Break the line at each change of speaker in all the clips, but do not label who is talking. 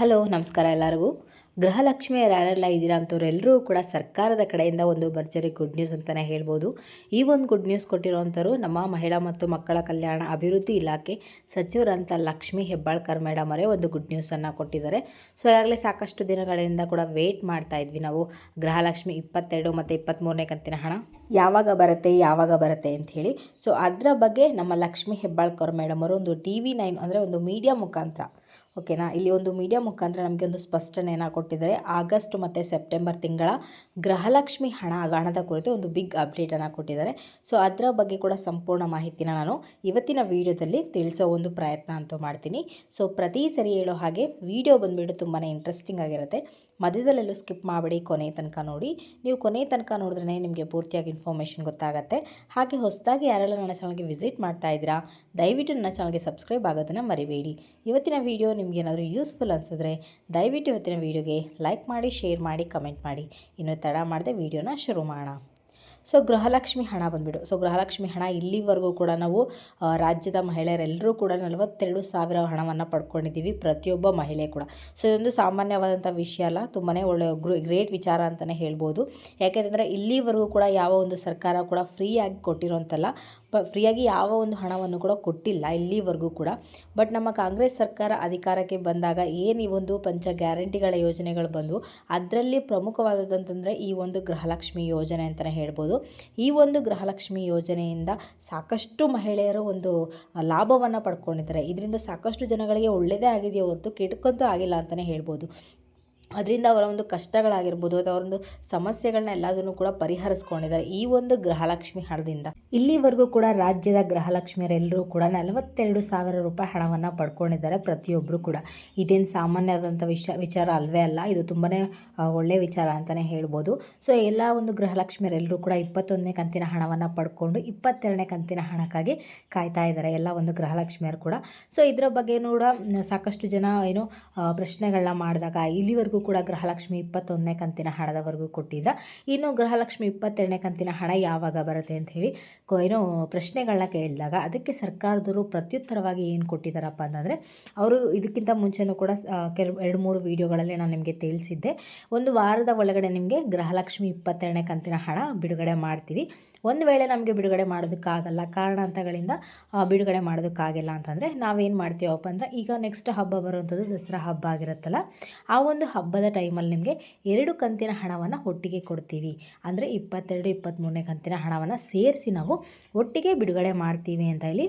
Hello, ನಮಸ್ಕಾರ ಎಲ್ಲರಿಗೂ. ಗೃಹಲಕ್ಷ್ಮಿ ಯಾರೆಲ್ಲ ಇದ್ದೀರಾ ಎಲ್ಲರೂ ಕೂಡ ಸರ್ಕಾರದ ಕಡೆಯಿಂದ ಒಂದು ಭರ್ಜರಿ ಗುಡ್ ನ್ಯೂಸ್ ಅಂತಲೇ ಹೇಳ್ಬೋದು. ಈ ಒಂದು ಗುಡ್ ನ್ಯೂಸ್ ಕೊಟ್ಟಿರೋವಂಥವ್ರು ನಮ್ಮ ಮಹಿಳಾ ಮತ್ತು ಮಕ್ಕಳ ಕಲ್ಯಾಣ ಅಭಿವೃದ್ಧಿ ಇಲಾಖೆ ಸಚಿವರಂತ ಲಕ್ಷ್ಮಿ ಹೆಬ್ಬಾಳ್ಕರ್ ಮೇಡಮ್ ಅವರೇ ಒಂದು ಗುಡ್ ನ್ಯೂಸನ್ನು ಕೊಟ್ಟಿದ್ದಾರೆ. ಸೊ ಈಗಾಗಲೇ ಸಾಕಷ್ಟು ದಿನಗಳಿಂದ ಕೂಡ ವೇಟ್ ಮಾಡ್ತಾ ಇದ್ವಿ ನಾವು. ಗೃಹಲಕ್ಷ್ಮಿ ಇಪ್ಪತ್ತೆರಡು ಮತ್ತು ಇಪ್ಪತ್ತ್ಮೂರನೇ ಕಂತಿನ ಹಣ ಯಾವಾಗ ಬರುತ್ತೆ ಯಾವಾಗ ಬರುತ್ತೆ ಅಂತ ಹೇಳಿ. ಸೊ ಅದರ ಬಗ್ಗೆ ನಮ್ಮ ಲಕ್ಷ್ಮಿ ಹೆಬ್ಬಾಳ್ಕರ್ ಮೇಡಮ್ ಅವರು ಒಂದು ಟಿ ವಿ ನೈನ್ ಅಂದರೆ ಒಂದು ಮೀಡಿಯಾ ಮುಖಾಂತರ ಓಕೆನಾ? ಇಲ್ಲಿ ಒಂದು ಮೀಡಿಯಾ ಮುಖಾಂತರ ನಮಗೆ ಒಂದು ಸ್ಪಷ್ಟನೆಯನ್ನು ಕೊಟ್ಟಿದ್ದಾರೆ. ಆಗಸ್ಟ್ ಮತ್ತು ಸೆಪ್ಟೆಂಬರ್ ತಿಂಗಳ ಗೃಹಲಕ್ಷ್ಮಿ ಹಣ ಹಣದ ಕುರಿತು ಒಂದು ಬಿಗ್ ಅಪ್ಡೇಟನ್ನು ಕೊಟ್ಟಿದ್ದಾರೆ. ಸೊ ಅದರ ಬಗ್ಗೆ ಕೂಡ ಸಂಪೂರ್ಣ ಮಾಹಿತಿನ ನಾನು ಇವತ್ತಿನ ವಿಡಿಯೋದಲ್ಲಿ ತಿಳಿಸೋ ಒಂದು ಪ್ರಯತ್ನ ಅಂತೂ ಮಾಡ್ತೀನಿ. ಸೊ ಪ್ರತಿ ಸರಿ ಹೇಳೋ ಹಾಗೆ ವಿಡಿಯೋ ಬಂದುಬಿಟ್ಟು ತುಂಬಾ ಇಂಟ್ರೆಸ್ಟಿಂಗ್ ಆಗಿರುತ್ತೆ. ಮಧ್ಯದಲ್ಲೆಲ್ಲೂ ಸ್ಕಿಪ್ ಮಾಡಬೇಡಿ, ಕೊನೆ ತನಕ ನೋಡಿ. ನೀವು ಕೊನೆ ತನಕ ನೋಡಿದ್ರೆ ನಿಮಗೆ ಪೂರ್ತಿಯಾಗಿ ಇನ್ಫಾರ್ಮೇಷನ್ ಗೊತ್ತಾಗುತ್ತೆ. ಹಾಗೆ ಹೊಸದಾಗಿ ಯಾರೆಲ್ಲ ನನ್ನ ಚಾನಲ್ಗೆ ವಿಸಿಟ್ ಮಾಡ್ತಾ ಇದ್ದೀರಾ, ದಯವಿಟ್ಟು ನನ್ನ ಚಾನಲ್ಗೆ ಸಬ್ಸ್ಕ್ರೈಬ್ ಆಗೋದನ್ನು ಮರಿಬೇಡಿ. ಇವತ್ತಿನ ವಿಡಿಯೋ ನಿಮಗೇನಾದರೂ ಯೂಸ್ಫುಲ್ ಅನಿಸಿದ್ರೆ ದಯವಿಟ್ಟು ಇವತ್ತಿನ ವಿಡಿಯೋಗೆ ಲೈಕ್ ಮಾಡಿ ಶೇರ್ ಮಾಡಿ ಕಮೆಂಟ್ ಮಾಡಿ. ಇನ್ನು ತಡ ಮಾಡದೆ ವಿಡಿಯೋನ ಶುರು ಮಾಡೋಣ. ಸೊ ಗೃಹಲಕ್ಷ್ಮಿ ಹಣ ಬಂದುಬಿಡು. ಸೊ ಗೃಹಲಕ್ಷ್ಮಿ ಹಣ ಇಲ್ಲಿವರೆಗೂ ಕೂಡ ನಾವು ರಾಜ್ಯದ ಮಹಿಳೆಯರೆಲ್ಲರೂ ಕೂಡ ನಲವತ್ತೆರಡು ಸಾವಿರ ಹಣವನ್ನು ಪಡ್ಕೊಂಡಿದ್ದೀವಿ, ಪ್ರತಿಯೊಬ್ಬ ಮಹಿಳೆ ಕೂಡ. ಸೊ ಇದೊಂದು ಸಾಮಾನ್ಯವಾದಂಥ ವಿಷಯ ಅಲ್ಲ ತುಂಬಾ ಒಳ್ಳೆ ಗ್ರೂ ಗ್ರೇಟ್ ವಿಚಾರ ಅಂತಲೇ ಹೇಳ್ಬೋದು. ಯಾಕೆಂದರೆ ಇಲ್ಲಿವರೆಗೂ ಕೂಡ ಯಾವ ಒಂದು ಸರ್ಕಾರ ಕೂಡ ಫ್ರೀಯಾಗಿ ಕೊಟ್ಟಿರೋಂತಲ್ಲ ಪ ಫ್ರೀಯಾಗಿ ಯಾವ ಒಂದು ಹಣವನ್ನು ಕೂಡ ಕೊಟ್ಟಿಲ್ಲ ಇಲ್ಲಿವರೆಗೂ ಕೂಡ. ಬಟ್ ನಮ್ಮ ಕಾಂಗ್ರೆಸ್ ಸರ್ಕಾರ ಅಧಿಕಾರಕ್ಕೆ ಬಂದಾಗ ಏನು ಈ ಒಂದು ಪಂಚ ಗ್ಯಾರಂಟಿಗಳ ಯೋಜನೆಗಳು ಬಂದು, ಅದರಲ್ಲಿ ಪ್ರಮುಖವಾದದ್ದಂತಂದರೆ ಈ ಒಂದು ಗೃಹಲಕ್ಷ್ಮಿ ಯೋಜನೆ ಅಂತಲೇ ಹೇಳ್ಬೋದು. ಈ ಒಂದು ಗೃಹಲಕ್ಷ್ಮಿ ಯೋಜನೆಯಿಂದ ಸಾಕಷ್ಟು ಮಹಿಳೆಯರು ಒಂದು ಲಾಭವನ್ನು ಪಡ್ಕೊಂಡಿದ್ದಾರೆ. ಇದರಿಂದ ಸಾಕಷ್ಟು ಜನಗಳಿಗೆ ಒಳ್ಳೆಯದೇ ಆಗಿದೆಯೇ ಹೊರತು ಕೆಟ್ಟಕ್ಕಂತೂ ಆಗಿಲ್ಲ ಅಂತಲೇ ಹೇಳ್ಬೋದು. ಅದರಿಂದ ಅವರ ಒಂದು ಕಷ್ಟಗಳಾಗಿರ್ಬೋದು ಅಥವಾ ಅವರೊಂದು ಸಮಸ್ಯೆಗಳನ್ನ ಎಲ್ಲದನ್ನು ಕೂಡ ಪರಿಹರಿಸ್ಕೊಂಡಿದ್ದಾರೆ ಈ ಒಂದು ಗೃಹಲಕ್ಷ್ಮಿ ಹಣದಿಂದ. ಇಲ್ಲಿವರೆಗೂ ಕೂಡ ರಾಜ್ಯದ ಗೃಹಲಕ್ಷ್ಮಿಯರೆಲ್ಲರೂ ಕೂಡ ನಲವತ್ತೆರಡು ಸಾವಿರ ರೂಪಾಯಿ ಹಣವನ್ನು ಪಡ್ಕೊಂಡಿದ್ದಾರೆ ಪ್ರತಿಯೊಬ್ಬರು ಕೂಡ. ಇದೇನು ಸಾಮಾನ್ಯವಾದಂಥ ವಿಷ, ವಿಚಾರ ಅಲ್ವೇ ಅಲ್ಲ, ಇದು ತುಂಬಾ ಒಳ್ಳೆಯ ವಿಚಾರ ಅಂತಲೇ ಹೇಳ್ಬೋದು. ಸೊ, ಎಲ್ಲ ಒಂದು ಗೃಹಲಕ್ಷ್ಮಿಯರೆಲ್ಲರೂ ಕೂಡ ಇಪ್ಪತ್ತೊಂದನೇ ಕಂತಿನ ಹಣವನ್ನು ಪಡ್ಕೊಂಡು ಇಪ್ಪತ್ತೆರಡನೇ ಕಂತಿನ ಹಣಕ್ಕಾಗಿ ಕಾಯ್ತಾ ಇದ್ದಾರೆ ಎಲ್ಲ ಒಂದು ಗೃಹಲಕ್ಷ್ಮಿಯರು ಕೂಡ. ಸೊ, ಇದರ ಬಗ್ಗೆ ಕೂಡ ಸಾಕಷ್ಟು ಜನ ಏನು ಪ್ರಶ್ನೆಗಳನ್ನ ಮಾಡಿದಾಗ, ಇಲ್ಲಿವರೆಗೂ ಕೂಡ ಗೃಹಲಕ್ಷ್ಮಿ ಇಪ್ಪತ್ತೊಂದನೇ ಕಂತಿನ ಹಣದವರೆಗೂ ಕೊಟ್ಟಿದ್ರ ಇನ್ನು ಗೃಹಲಕ್ಷ್ಮಿ ಇಪ್ಪತ್ತೆರಡನೇ ಕಂತಿನ ಹಣ ಯಾವಾಗ ಬರುತ್ತೆ ಅಂತ ಹೇಳಿ ಏನು ಪ್ರಶ್ನೆಗಳನ್ನ ಕೇಳಿದಾಗ ಅದಕ್ಕೆ ಸರ್ಕಾರದವರು ಪ್ರತ್ಯುತ್ತರವಾಗಿ ಏನು ಕೊಟ್ಟಿದ್ದಾರಪ್ಪ ಅಂತಂದರೆ, ಅವರು ಇದಕ್ಕಿಂತ ಮುಂಚೆನೂ ಕೂಡ ಕೆಲವು ಎರಡು ಮೂರು ವೀಡಿಯೋಗಳಲ್ಲಿ ನಾನು ನಿಮಗೆ ತಿಳಿಸಿದ್ದೆ. ಒಂದು ವಾರದ ಒಳಗಡೆ ನಿಮಗೆ ಗೃಹಲಕ್ಷ್ಮಿ ಇಪ್ಪತ್ತೆರಡನೇ ಕಂತಿನ ಹಣ ಬಿಡುಗಡೆ ಮಾಡ್ತೀವಿ. ಒಂದು ವೇಳೆ ನಮಗೆ ಬಿಡುಗಡೆ ಮಾಡೋದಕ್ಕಾಗಲ್ಲ, ಕಾರಣಾಂತಗಳಿಂದ ಬಿಡುಗಡೆ ಮಾಡೋದಕ್ಕಾಗಿಲ್ಲ ಅಂತಂದರೆ ನಾವೇನು ಮಾಡ್ತೀವಪ್ಪ ಅಂದರೆ ಈಗ ನೆಕ್ಸ್ಟ್ ಹಬ್ಬ ಬರುವಂಥದ್ದು ದಸರಾ ಹಬ್ಬ ಆಗಿರುತ್ತಲ್ಲ, ಆ ಒಂದು ಹಬ್ಬದ ಟೈಮಲ್ಲಿ ನಿಮಗೆ ಎರಡು ಕಂತಿನ ಹಣವನ್ನು ಒಟ್ಟಿಗೆ ಕೊಡ್ತೀವಿ. ಅಂದರೆ ಇಪ್ಪತ್ತೆರಡು ಇಪ್ಪತ್ತ್ಮೂರನೇ ಕಂತಿನ ಹಣವನ್ನು ಸೇರಿಸಿ ನಾವು ಒಟ್ಟಿಗೆ ಬಿಡುಗಡೆ ಮಾಡ್ತೀವಿ ಅಂತ ಇಲ್ಲಿ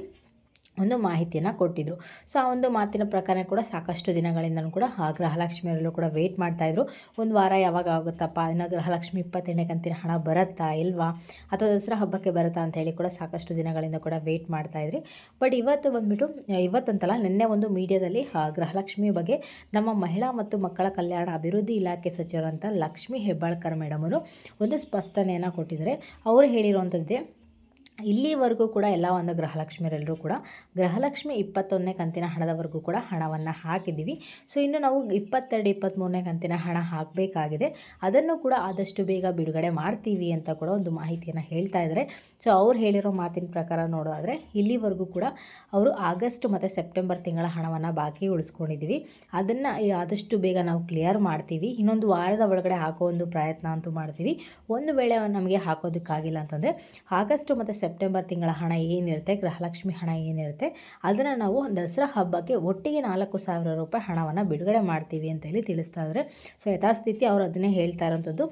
ಒಂದು ಮಾಹಿತಿಯನ್ನು ಕೊಟ್ಟಿದ್ದರು ಸೊ ಆ ಒಂದು ಮಾತಿನ ಪ್ರಕಾರ ಕೂಡ ಸಾಕಷ್ಟು ದಿನಗಳಿಂದಲೂ ಕೂಡ ಆ ಗೃಹಲಕ್ಷ್ಮಿಯರಲ್ಲೂ ಕೂಡ ವೆಯ್ಟ್ ಮಾಡ್ತಾಯಿದ್ರು ಒಂದು ವಾರ ಯಾವಾಗ ಆಗುತ್ತಪ್ಪ? ಇನ್ನು ಗೃಹಲಕ್ಷ್ಮಿ ಇಪ್ಪತ್ತೆರಡನೇ ಕಂತಿನ ಹಣ ಬರುತ್ತಾ ಇಲ್ವಾ? ಅಥವಾ ದಸರಾ ಹಬ್ಬಕ್ಕೆ ಬರುತ್ತಾ ಅಂತ ಹೇಳಿ ಕೂಡ ಸಾಕಷ್ಟು ದಿನಗಳಿಂದ ಕೂಡ ವೆಯ್ಟ್ ಮಾಡ್ತಾಯಿದ್ರಿ ಬಟ್ ಇವತ್ತು ಬಂದುಬಿಟ್ಟು, ಇವತ್ತಂತಲ್ಲ ನಿನ್ನೆ ಒಂದು ಮೀಡಿಯಾದಲ್ಲಿ, ಆ ಗೃಹಲಕ್ಷ್ಮಿ ಬಗ್ಗೆ ನಮ್ಮ ಮಹಿಳಾ ಮತ್ತು ಮಕ್ಕಳ ಕಲ್ಯಾಣ ಅಭಿವೃದ್ಧಿ ಇಲಾಖೆ ಸಚಿವರಂತ ಲಕ್ಷ್ಮಿ ಹೆಬ್ಬಾಳ್ಕರ್ ಮೇಡಮರು ಒಂದು ಸ್ಪಷ್ಟನೆಯನ್ನು ಕೊಟ್ಟಿದ್ದಾರೆ. ಅವರು ಹೇಳಿರುವಂಥದ್ದೇ ಇಲ್ಲಿವರೆಗೂ ಕೂಡ ಎಲ್ಲ ಒಂದು ಗೃಹಲಕ್ಷ್ಮಿಯರೆಲ್ಲರೂ ಕೂಡ ಗೃಹಲಕ್ಷ್ಮಿ ಇಪ್ಪತ್ತೊಂದನೇ ಕಂತಿನ ಹಣದವರೆಗೂ ಕೂಡ ಹಣವನ್ನು ಹಾಕಿದ್ದೀವಿ. ಸೊ, ಇನ್ನು ನಾವು ಇಪ್ಪತ್ತೆರಡು ಇಪ್ಪತ್ತ್ಮೂರನೇ ಕಂತಿನ ಹಣ ಹಾಕಬೇಕಾಗಿದೆ. ಅದನ್ನು ಕೂಡ ಆದಷ್ಟು ಬೇಗ ಬಿಡುಗಡೆ ಮಾಡ್ತೀವಿ ಅಂತ ಕೂಡ ಒಂದು ಮಾಹಿತಿಯನ್ನು ಹೇಳ್ತಾ ಇದ್ದಾರೆ. ಸೊ, ಅವ್ರು ಹೇಳಿರೋ ಮಾತಿನ ಪ್ರಕಾರ ನೋಡೋದಾದರೆ, ಇಲ್ಲಿವರೆಗೂ ಕೂಡ ಅವರು ಆಗಸ್ಟ್ ಮತ್ತು ಸೆಪ್ಟೆಂಬರ್ ತಿಂಗಳ ಹಣವನ್ನು ಬಾಕಿ ಉಳಿಸ್ಕೊಂಡಿದ್ದೀವಿ. ಅದನ್ನು ಆದಷ್ಟು ಬೇಗ ನಾವು ಕ್ಲಿಯರ್ ಮಾಡ್ತೀವಿ. ಇನ್ನೊಂದು ವಾರದ ಒಳಗಡೆ ಹಾಕೋ ಒಂದು ಪ್ರಯತ್ನ ಅಂತೂ ಮಾಡ್ತೀವಿ. ಒಂದು ವೇಳೆ ನಮಗೆ ಹಾಕೋದಕ್ಕಾಗಿಲ್ಲ ಅಂತಂದರೆ, ಆಗಸ್ಟ್ ಮತ್ತು ಸೆಪ್ಟೆಂಬರ್ ತಿಂಗಳ ಹಣ ಏನಿರುತ್ತೆ, ಗೃಹಲಕ್ಷ್ಮಿ ಹಣ ಏನಿರುತ್ತೆ, ಅದನ್ನು ನಾವು ದಸರಾ ಹಬ್ಬಕ್ಕೆ ಒಟ್ಟಿಗೆ ನಾಲ್ಕು ಸಾವಿರ ರೂಪಾಯಿ ಹಣವನ್ನು ಬಿಡುಗಡೆ ಮಾಡ್ತೀವಿ ಅಂತ ಹೇಳಿ ತಿಳಿಸ್ತಾ ಇದ್ದಾರೆ ಸೊ ಯಥಾಸ್ಥಿತಿ ಅವರು ಅದನ್ನೇ ಹೇಳ್ತಾ ಇರೋಂಥದ್ದು.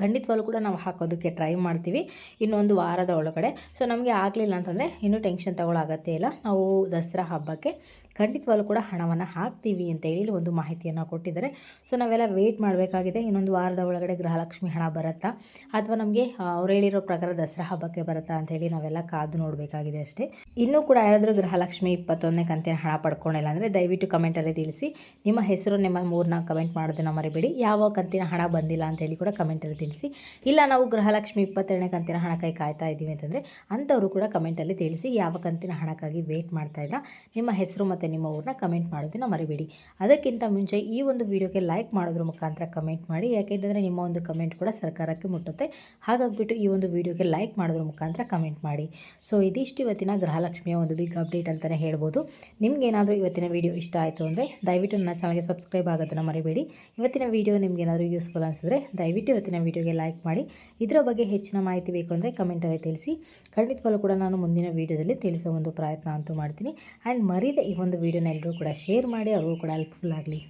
ಖಂಡಿತವಾಗ್ಲೂ ಕೂಡ ನಾವು ಹಾಕೋದಕ್ಕೆ ಟ್ರೈ ಮಾಡ್ತೀವಿ. ಇನ್ನೊಂದು ವಾರದ ಒಳಗಡೆ. ಸೊ ನಮಗೆ ಆಗಲಿಲ್ಲ ಅಂತಂದರೆ ಇನ್ನೂ ಟೆನ್ಷನ್ ತಗೊಳ್ಳೋ ಅಗತ್ಯ ಇಲ್ಲ. ನಾವು ದಸರಾ ಹಬ್ಬಕ್ಕೆ ಖಂಡಿತವಾಗ್ಲೂ ಕೂಡ ಹಣವನ್ನು ಹಾಕ್ತೀವಿ ಅಂತ ಹೇಳಿ ಒಂದು ಮಾಹಿತಿಯನ್ನು ಕೊಟ್ಟಿದ್ದಾರೆ. ಸೊ ನಾವೆಲ್ಲ ವೆಯ್ಟ್ ಮಾಡಬೇಕಾಗಿದೆ. ಇನ್ನೊಂದು ವಾರದ ಒಳಗಡೆ ಗೃಹಲಕ್ಷ್ಮಿ ಹಣ ಬರುತ್ತಾ? ಅಥವಾ ನಮಗೆ ಅವ್ರು ಹೇಳಿರೋ ಪ್ರಕಾರ ದಸರಾ ಹಬ್ಬಕ್ಕೆ ಬರುತ್ತಾ ಅಂತ ಹೇಳಿ ನಾವೆಲ್ಲ ಕಾದು ನೋಡಬೇಕಾಗಿದೆ ಅಷ್ಟೇ. ಇನ್ನೂ ಕೂಡ ಯಾರಾದರೂ ಗೃಹಲಕ್ಷ್ಮಿ ಇಪ್ಪತ್ತೊಂದನೇ ಕಂತಿನ ಹಣ ಪಡ್ಕೊಂಡಿಲ್ಲ ಅಂದರೆ ದಯವಿಟ್ಟು ಕಮೆಂಟಲ್ಲಿ ತಿಳಿಸಿ. ನಿಮ್ಮ ಹೆಸರು, ನಿಮ್ಮ ಮೂರನ್ನ ಕಮೆಂಟ್ ಮಾಡೋದನ್ನು ಮರಿಬೇಡಿ. ಯಾವ ಕಂತಿನ ಹಣ ಬಂದಿಲ್ಲ ಅಂತ ಹೇಳಿ ಕೂಡ ಕಮೆಂಟಲ್ಲಿ ತಿಳಿಸಿ. ತಿಳಿಸಿ. ಇಲ್ಲ, ನಾವು ಗೃಹಲಕ್ಷ್ಮಿ ಇಪ್ಪತ್ತೆರಡನೇ ಕಂತಿನ ಹಣಕ್ಕಾಗಿ ಕಾಯ್ತಾ ಇದ್ದೀವಿ ಅಂತಂದರೆ ಅಂಥವರು ಕೂಡ ಕಮೆಂಟಲ್ಲಿ ತಿಳಿಸಿ ಯಾವ ಕಂತಿನ ಹಣಕ್ಕಾಗಿ ವೇಟ್ ಮಾಡ್ತಾ ಇದ್ದೀರಾ ನಿಮ್ಮ ಹೆಸರು ಮತ್ತು ನಿಮ್ಮ ಊರನ್ನ ಕಮೆಂಟ್ ಮಾಡೋದನ್ನ ಮರಿಬೇಡಿ. ಅದಕ್ಕಿಂತ ಮುಂಚೆ ಈ ಒಂದು ವಿಡಿಯೋಗೆ ಲೈಕ್ ಮಾಡೋದ್ರ ಮುಖಾಂತರ ಕಮೆಂಟ್ ಮಾಡಿ. ಯಾಕೆಂತಂದರೆ ನಿಮ್ಮ ಒಂದು ಕಮೆಂಟ್ ಕೂಡ ಸರ್ಕಾರಕ್ಕೆ ಮುಟ್ಟುತ್ತೆ. ಹಾಗಾಗಿಬಿಟ್ಟು ಈ ಒಂದು ವಿಡಿಯೋಗೆ ಲೈಕ್ ಮಾಡೋದ್ರ ಮುಖಾಂತರ ಕಮೆಂಟ್ ಮಾಡಿ. ಸೊ ಇದಿಷ್ಟು ಇವತ್ತಿನ ಗೃಹಲಕ್ಷ್ಮಿಯ ಒಂದು ಬಿಗ್ ಅಪ್ಡೇಟ್ ಅಂತಲೇ ಹೇಳ್ಬೋದು. ನಿಮಗೇನಾದರೂ ಇವತ್ತಿನ ವಿಡಿಯೋ ಇಷ್ಟ ಆಯಿತು ಅಂದರೆ ದಯವಿಟ್ಟು ನನ್ನ ಚಾನಲ್ಗೆ ಸಬ್ಸ್ಕ್ರೈಬ್ ಆಗೋದನ್ನು ಮರಿಬೇಡಿ. ಇವತ್ತಿನ ವಿಡಿಯೋ ನಿಮಗೇನಾದರೂ ಯೂಸ್ಫುಲ್ ಅನಿಸಿದ್ರೆ ದಯವಿಟ್ಟು ಇವತ್ತಿನ ವಿಡಿಯೋಗೆ ಲೈಕ್ ಮಾಡಿ. ಇದರ ಬಗ್ಗೆ ಹೆಚ್ಚಿನ ಮಾಹಿತಿ ಬೇಕು ಅಂದರೆ ಕಮೆಂಟಲ್ಲಿ ತಿಳಿಸಿ. ಖಂಡಿತವಾಗ್ಲೂ ಕೂಡ ನಾನು ಮುಂದಿನ ವೀಡಿಯೋದಲ್ಲಿ ತಿಳಿಸೋ ಒಂದು ಪ್ರಯತ್ನ ಅಂತೂ ಮಾಡ್ತೀನಿ. ಆ್ಯಂಡ್ ಮರೀದೆ ಈ ಒಂದು ವೀಡಿಯೋನ ಎಲ್ಲರೂ ಕೂಡ ಶೇರ್ ಮಾಡಿ, ಅವ್ರಿಗೂ ಕೂಡ ಹೆಲ್ಪ್ಫುಲ್ ಆಗಲಿ.